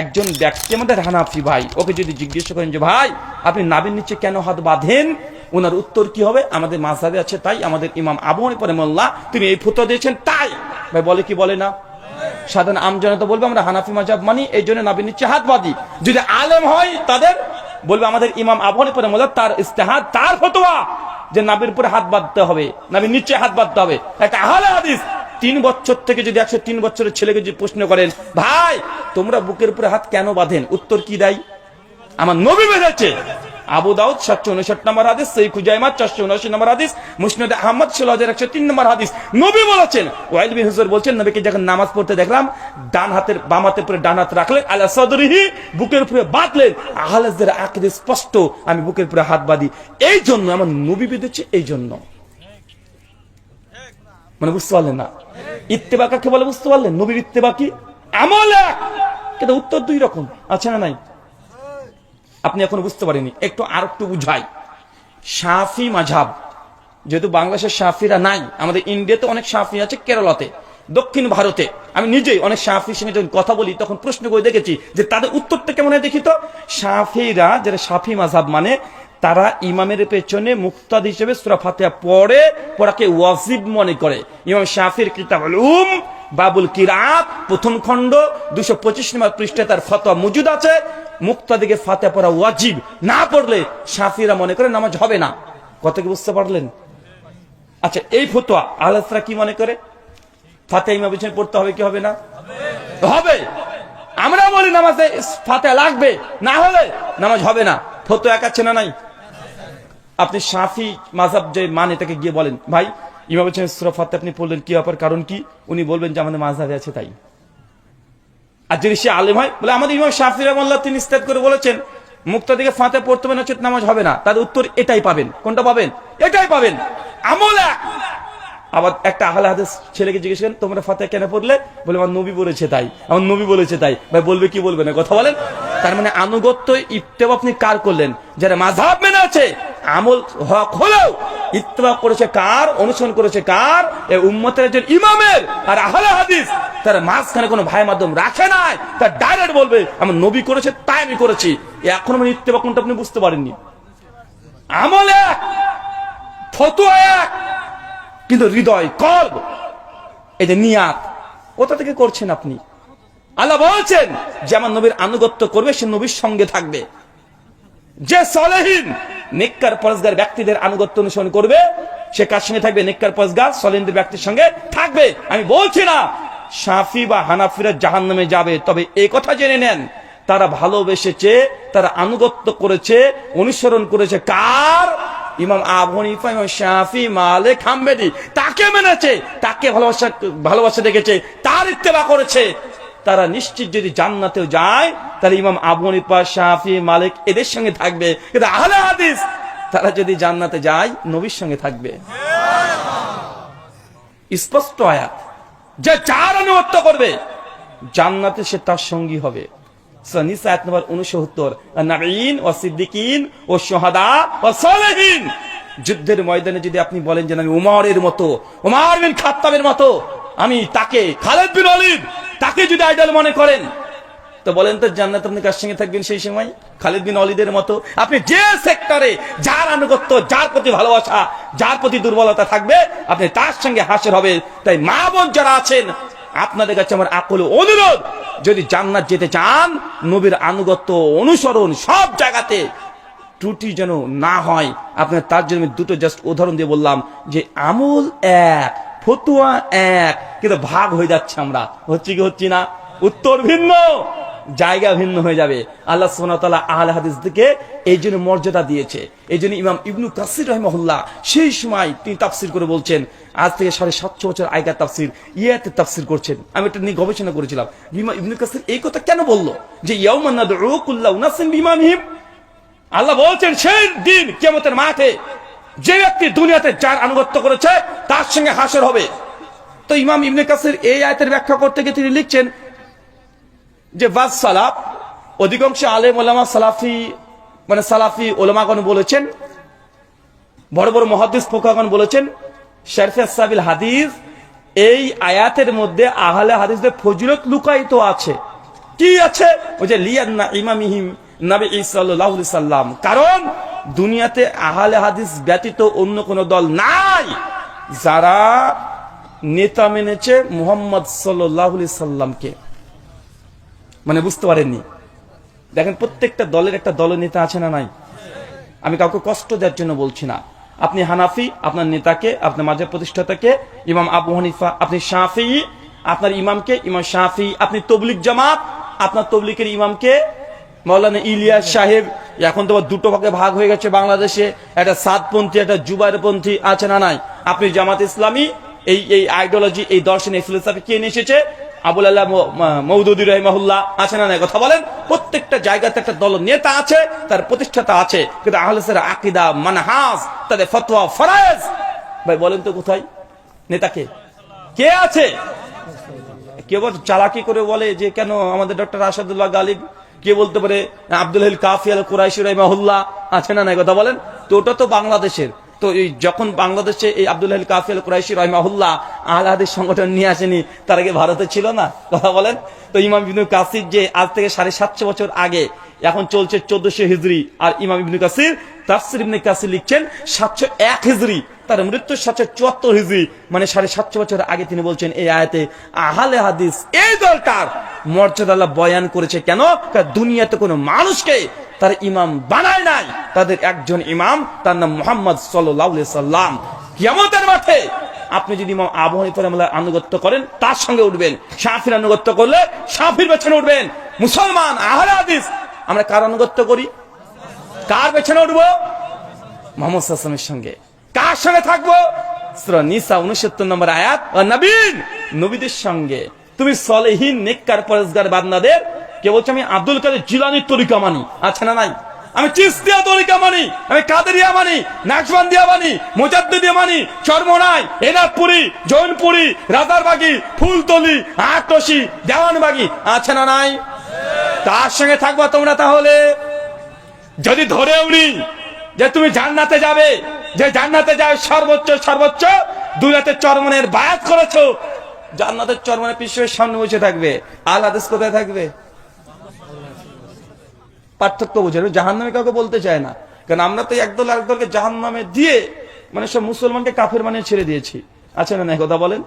একজন ব্যক্তি আমাদের হানাফি ভাই, ওকে যদি জিজ্ঞেস করেন যে, ভাই, আপনি নাবির নিচে কেন হাত বাঁধেন? ওনার উত্তর কি হবে? আমাদের মাঝাবে আছে তাই, আমাদের ইমাম আবু পরে মোল্লা তিনি এই ফুটো দিয়েছেন তাই। ভাই বলে কি বলে না? সাধারণ আমজনতা বলবে, আমরা হানাফি মাজাব মানি, এই জন্য নাবির নিচে হাত বাঁধি। যদি আলেম হয় তাদের, বলবে আমাদের ইমাম আবহানি পরে মোল্লা তার ইস্তেহাদ তার ফতোয়া যে নাবির উপরে হাত বাঁধতে হবে, নাবির নিচে হাত বাঁধতে হবে। একটা আহলে হাদিস, তিন বছর থেকে যদি একশো তিন বছরের ছেলেকে যদি প্রশ্ন করেন, ভাই তোমরা বুকের উপরে হাত কেন বাঁধেন? উত্তর কি দেয়? আমার নবী বেঁধেছে। আবু দাউদ সাতশো উনষাট নম্বর হাদিস সেই খুজাইমা চারশো উনআশি নম্বর হাদিস, মুসনদ আহমদ ষোলো হাজার একশো তিন নম্বর হাদিস। নবী বলেছেন, ওয়াইল বিন হুজুর বলছেন, নবীকে যখন নামাজ পড়তে দেখলাম, ডান হাতের, বাম হাতের উপরে ডান হাত রাখলেন আল্লাহ সদরিহি, বুকের উপরে বাঁধলেন। আহলাজদের আকিদে স্পষ্ট, আমি বুকের উপরে হাত বাঁধি। এই জন্য আমার নবী বেঁধেছে, এই জন্য। মানে বুঝতে পারলেন না? ইত্তেবা কাকে বলে বুঝতে পারলেন? নবীর ইত্তেবা কি? আমল। এক কিন্তু উত্তর দুই রকম, আছে না নাই? আপনি এখন বুঝতে পারেনি একটু আর একটু বুঝাই। সাফি মাঝাব যেহেতু বাংলাদেশের সাফিরা নাই, আমাদের ইন্ডিয়াতে অনেক সাফি আছে কেরলাতে, দক্ষিণ ভারতে। আমি নিজেই অনেক সাফির সঙ্গে যখন কথা বলি, তখন প্রশ্ন করে দেখেছি যে তাদের উত্তরটা কেমন হয় দেখি তো। সাফিরা যারা সাফি মাঝাব মানে তারা ইমামের পেছনে মুক্তাদ হিসেবে সুরা ফাতিহা পড়ে, পড়াকে ওয়াজিব মনে করে। ইমাম শাফির কিতাব বাবুল কিরাত, প্রথম খণ্ড দুশো পঁচিশ নম্বর পৃষ্ঠে তার ফতোয়া মজুদ আছে। মুক্তাদিকে ফাতিহা পড়া ওয়াজিব। না পড়লে শাফিরা মনে করে নামাজ হবে না। কত কি বুঝতে পারলেন? আচ্ছা এই ফতোয়া আলাসরা কি মনে করে? ফাতে ইমা পিছনে পড়তে হবে কি হবে না? হবে। আমরা বলি নামাজে ফাতে লাগবে। না হলে নামাজ হবে না। ফতো একাচ্ছে না নাই? আপনি সাফি মাজাব যে মানে তাকে গিয়ে বলেন। ভাই ইমা বলছেন সুরা ফাতে আপনি পড়লেন কি ব্যাপার? কারণ কি? উনি বলবেন যে আমাদের মাঝাবে আছে তাই। আর যদি সে আলেম হয়, বলে আমাদের ইমাম শাফি রহমাল্লাহ তিনি ইস্তাদ করে বলেছেন মুক্তা দিকে ফাঁতে পড়তে হবে না নামাজ হবে না। তার উত্তর এটাই পাবেন। কোনটা পাবেন? এটাই পাবেন। আমল! আবার একটা আহলে হাদিস ছেলেকে জিজ্ঞেস করেন, তোমরা ফাতে কেন পড়লে? বলে, আমার নবী বলেছে তাই। আমার নবী বলেছে তাই। ভাই, বলবে কি বলবে না? কথা বলেন। তার মানে আনুগত্য ইত্তেবা আপনি কার করলেন? যারা মাঝাব মেনে আছে, আমল হক হলেও ইত্তেবা করেছে কার? অনুসরণ করেছে কার? এ উম্মতের একজন ইমামের। আর আহলে হাদিস, তার মাঝখানে কোনো ভাই মাধ্যম রাখে নাই। তার ডাইরেক্ট বলবে, আমার নবী করেছে, তাই আমি করেছি। এখন মানে ইত্তেবা কোনটা আপনি বুঝতে পারেননি। আমল এক এক, কিন্তু হৃদয় কর্ব এই যে নিয়াত কোথা থেকে করছেন আপনি। আল্লাহ বলছেন, যে আমার নবীর আনুগত্য করবে, সে নবীর সঙ্গে থাকবে। যে সলেহীন নিকার পরজগার ব্যক্তিদের আনুগত্য অনুসরণ করবে, সে কার সঙ্গে থাকবে? নিকার পরজগার সলেহীনদের ব্যক্তির সঙ্গে থাকবে। আমি বলছি না সাফি বা হানাফিরা জাহান নামে যাবে, তবে এই কথা জেনে নেন, তারা ভালোবেসেছে, তারা আনুগত্য করেছে, অনুসরণ করেছে কার? ইমাম আবু হানিফা, ইমাম শাফি, মালিক হাম্বেদি তাকে মেনেছে, তাকে ভালোবাসা ভালোবাসা দেখেছে তার ইত্তেবা করেছে। তারা নিশ্চিত যদি জান্নাতেও যায়, তাহলে ইমাম আবু হানিফা, শাফি, মালিক এদের সঙ্গে থাকবে। কিন্তু আহলে হাদিস, তারা যদি জান্নাতে যায়, নবীর সঙ্গে থাকবে। স্পষ্ট আয়াত। যে যার অনুগত্য করবে, জান্নাতে সে তার সঙ্গী হবে। সূরা নিসা নম্বর 69 নাবিন ও সিদ্দিকিন ও শুহাদা ও সালেহিন। যুদ্ধের ময়দানে যদি আপনি বলেন যে আমি উমরের মতো, উমর বিন খাত্তাবের মতো, আমি তাকে খালেদ বিন অলিদ তাকে যদি আইডল মনে করেন, তো বলেন তো জান্নাত আপনি কার সঙ্গে থাকবেন সেই সময়? খালিদ বিন অলিদের মতো। আপনি যে সেক্টরে যার আনুগত্য, যার প্রতি ভালোবাসা, যার প্রতি দুর্বলতা থাকবে, আপনি তার সঙ্গে হাসির হবে। তাই মা বোন যারা আছেন, আপনাদের কাছে আমার আকল অনুরোধ, যদি জান্নাত যেতে চান, নবীর আনুগত্য, অনুসরণ সব জায়গাতে ত্রুটি যেন না হয়, আপনার তার জন্য দুটো জাস্ট উদাহরণ দিয়ে বললাম যে আমল এক ফতুয়া এক, কিন্তু ভাগ হয়ে যাচ্ছে আমরা। হচ্ছে কি, হচ্ছি না? উত্তর ভিন্ন, জায়গা ভিন্ন হয়ে যাবে। আল্লাহ সোনাতলা এই জন্য মর্যাদা দিয়েছে। এই জন্য ইমাম ইবনু কাসির রহমহুল্লাহ সেই সময় তিনি তাফসির করে বলছেন, আজ থেকে সাড়ে সাতশো বছর আগের তাফসির, ইয়াতে তাফসির করছেন। আমি এটা নিয়ে গবেষণা করেছিলাম। ইমাম ইবনু কাসির এই কথা কেন বলল? যে ইয়াউমান্নাদুকুল্লাহ উনাসিন বিমানহিম আল্লাহ বলছেন, সেই দিন কেমতের মাঠে যে ব্যক্তি দুনিয়াতে যার আনুগত্য করেছে, তার সঙ্গে হাসর হবে। তো ইমাম ইবনে কাসির এই আয়তের ব্যাখ্যা করতে গিয়ে তিনি লিখছেন যে, বাস সালাফ, অধিকাংশ আলেম ওলামা সালাফি মানে সালাফি ওলামাগণ বলেছেন, বড় বড় মহাদিস ফোকাগণ বলেছেন, শেরফে সাবিল হাদিস, এই আয়াতের মধ্যে আহলে হাদিসদের ফজিলত লুকায়িত আছে। কি আছে? ওই যে, লিয়ান্না ইমামিহিম নবী আলাইহি সাল্লাম। কারণ দুনিয়াতে আহলে হাদিস ব্যতীত অন্য কোন দল নাই। যারা নেতা মেনেছে মুহাম্মদ আলাইহি সাল্লামকে। মানে বুঝতে পারেননি। দেখেন প্রত্যেকটা দলের একটা দল নেতা আছে না নাই? আমি কাউকে কষ্ট দেওয়ার জন্য বলছি না। আপনি হানাফি, আপনার নেতাকে, আপনার মাঝের প্রতিষ্ঠাতাকে, ইমাম আবু হানিফা, আপনি শাফি, আপনার ইমামকে, ইমাম শাফি, আপনি তবলিক জামাত, আপনার তবলিকের ইমামকে মৌলানা ইলিয়াস সাহেব এখন তো দুটো ভাগে ভাগ হয়ে গেছে বাংলাদেশে। একটা সাতপন্থী, একটা জুবাইরপন্থী আছে না নাই? আপনি জামাত ইসলামী, এই এই আইডিওলজি এই দর্শন, এই ফিলোসফি কে নিয়ে এসেছে? আবুল আল্লাহ মৌ- মা- মৌদুদি রহিমাহুল্লাহ আছে না নাই? কথা বলেন। প্রত্যেকটা জায়গাতে একটা দল নেতা আছে, তার প্রতিষ্ঠাতা আছে। কিন্তু আহলেসের আকিদা, মানহাজ, তাদের ফতোয়া ফরাজ ভাই, বলেন তো কোথায়? নেতাকে কে? আছে? কেউ চালাকি করে বলে যে, কেন আমাদের ডক্টর আসাদুল্লাহ গালিব কে বলতে পারে, আব্দুল হিল কাফি আল কুরাইশি রহিমাহুল্লাহ আছে না নাই কথা বলেন? তো ওটা তো বাংলাদেশের। তো এই যখন বাংলাদেশে এই আব্দুল হিল কাফি আল কুরাইশি রহিমাহুল্লাহ আহলাদের সংগঠন নিয়ে আসেনি, তার আগে ভারতে ছিল না? কথা বলেন? তো ইমাম ইবনু কাসির যে আজ থেকে সাড়ে সাতশো বছর আগে এখন চলছে চোদ্দশো হিজড়ি আর ইমাম ইবনু কাসির তাফসির ইবনে কাসির লিখছেন সাতশো এক হিজড়ি তার মৃত্যু সাতশো চুয়াত্তর হিজড়ি মানে সাড়ে সাতশো বছর আগে তিনি বলছেন এই আয়াতে, আহালে হাদিস এই দলটার মর্যাদা আল্লাহ বয়ান করেছে কেন? দুনিয়াতে কোনো মানুষকে তার ইমাম বানায় নাই। তাদের একজন ইমাম, তার নাম মোহাম্মদ সাল্লাম। কিয়ামতের মাঠে আপনি যদি ইমাম আবু হানিফার রহমাল্লাহর আনুগত্য করেন, তার সঙ্গে উঠবেন। সাফির আনুগত্য করলে সাফির পেছনে উঠবেন। মুসলমান, আহলে আমরা কার আনুগত্য করি? কার পেছনে উঠবো? মোহাম্মদ সাল্লামের সঙ্গে। কার সঙ্গে থাকব? নম্বর আয়াত নবীদের সঙ্গে। তুমি সলেহীন কে বলছে আমি আব্দুল কাদের জিলানির তরিকা মানি। আছে না নাই? আমি চিস্তিয়া তরিকা মানি, আমি কাদেরিয়া মানি নাকশবন্দিয়া মানি মোজাদ্দিদিয়া মানি, চরমনাই এনাথপুরি জৈনপুরি, রাজারবাগি, ফুলতলি আটশি দেওয়ানবাগি, আছে না নাই? তার সঙ্গে থাকবা তোমরা তাহলে। যদি ধরে উনি যে তুমি জান্নাতে যাবে, যে জান্নাতে যাবে সর্বোচ্চ সর্বোচ্চ দুনিয়াতে চরমনের বায়াত করেছ, জান্নাতের চরমনের পিছনের সামনে বসে থাকবে, আল কোথায় থাকবে? পার্থক্য বোঝেন জাহান নামে কাউকে বলতে চায় না। কারণ আমরা তো একদল একদলকে জাহান নামে দিয়ে মানে সব মুসলমানকে কাফের মানে ছেড়ে দিয়েছি। না না কথা বলেন?